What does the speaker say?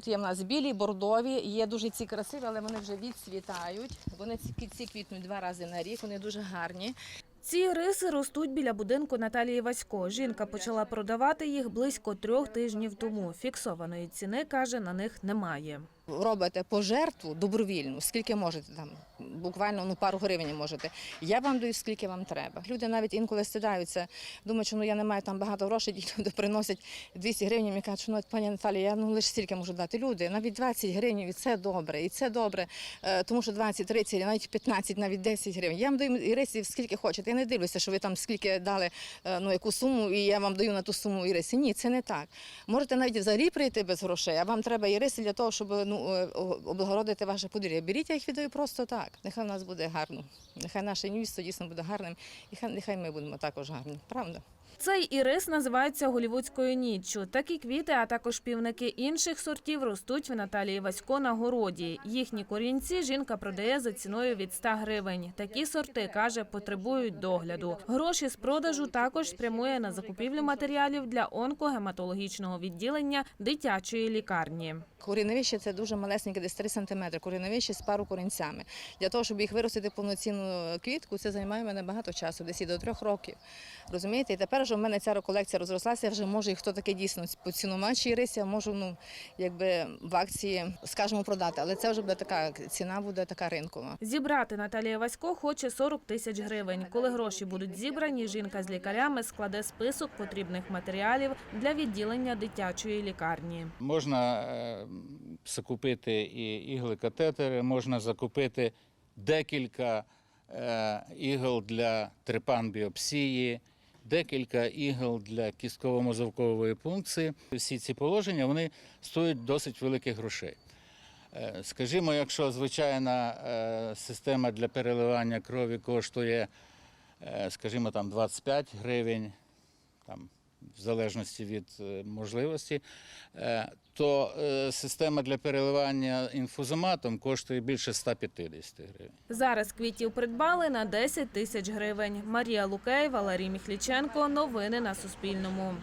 Тут є в нас білі, бордові, є дуже ці красиві, але вони вже відцвітають. Вони ці, квітнуть два рази на рік, вони дуже гарні. Ці риси ростуть біля будинку Наталії Васько. Жінка почала продавати їх близько трьох тижнів тому. Фіксованої ціни, каже, на них немає. Робите пожертву добровільну, скільки можете там, буквально ну, пару гривень можете. Я вам даю, скільки вам треба. Люди навіть інколи стидаються, думають, що ну я не маю там багато грошей, і люди приносять 200 гривень і кажуть, що ну, пані Наталі, я ну лише стільки можу дати. Люди, навіть 20 гривень, і це добре, і це добре, е, тому що 20, 30, навіть 15, навіть 10 гривень. Я вам даю ірисів скільки хочете. Я не дивлюся, що ви там скільки дали е, ну, яку суму, і я вам даю на ту суму іриси. Ні, це не так. Можете навіть взагалі прийти без грошей, а вам треба іриси для того, щоб ну, облагородити ваше подвір'я. Беріть, я їх віддаю просто так. Нехай в нас буде гарно. Нехай наше місто дійсно буде гарним, і хай- нехай ми будемо також гарні. Правда? Цей ірис називається голівудською ніччю. Такі квіти, а також півники інших сортів ростуть в Наталії Васько на городі. Їхні корінці жінка продає за ціною від 100 гривень. Такі сорти, каже, потребують догляду. Гроші з продажу також спрямує на закупівлю матеріалів для онкогематологічного відділення дитячої лікарні. Коріневище це дуже малесеньке, десь 3 см, коріневище з пару корінцями. Для того, щоб їх виростити повноцінну квітку, це займає мене багато часу, десь і до трьох років. Розумієте? І тепер вже в мене ця колекція розрослася, я вже можу їх хто таке дійсно поцінувачі риси, я можу ну, якби в акції, скажімо, продати. Але це вже буде така ціна, буде така ринкова. Зібрати Наталія Васько хоче 40 тисяч гривень. Коли гроші будуть зібрані, жінка з лікарями складе список потрібних матеріалів для відділення дитячої лікарні. Можна е, закупити і ігли-катетери, можна закупити декілька е, ігл для трепан-біопсії, декілька ігл для кістково-мозовкової пункції. Всі ці положення вони стоять досить великих грошей. Е, Скажімо, якщо звичайна е, система для переливання крові коштує, е, скажімо, там 25 гривень, там, в залежності від е, можливості, е, то е, система для переливання інфузоматом коштує більше 150 гривень. Зараз квітів придбали на 10 тисяч гривень. Марія Лукей, Валерій Міхліченко. Новини на Суспільному.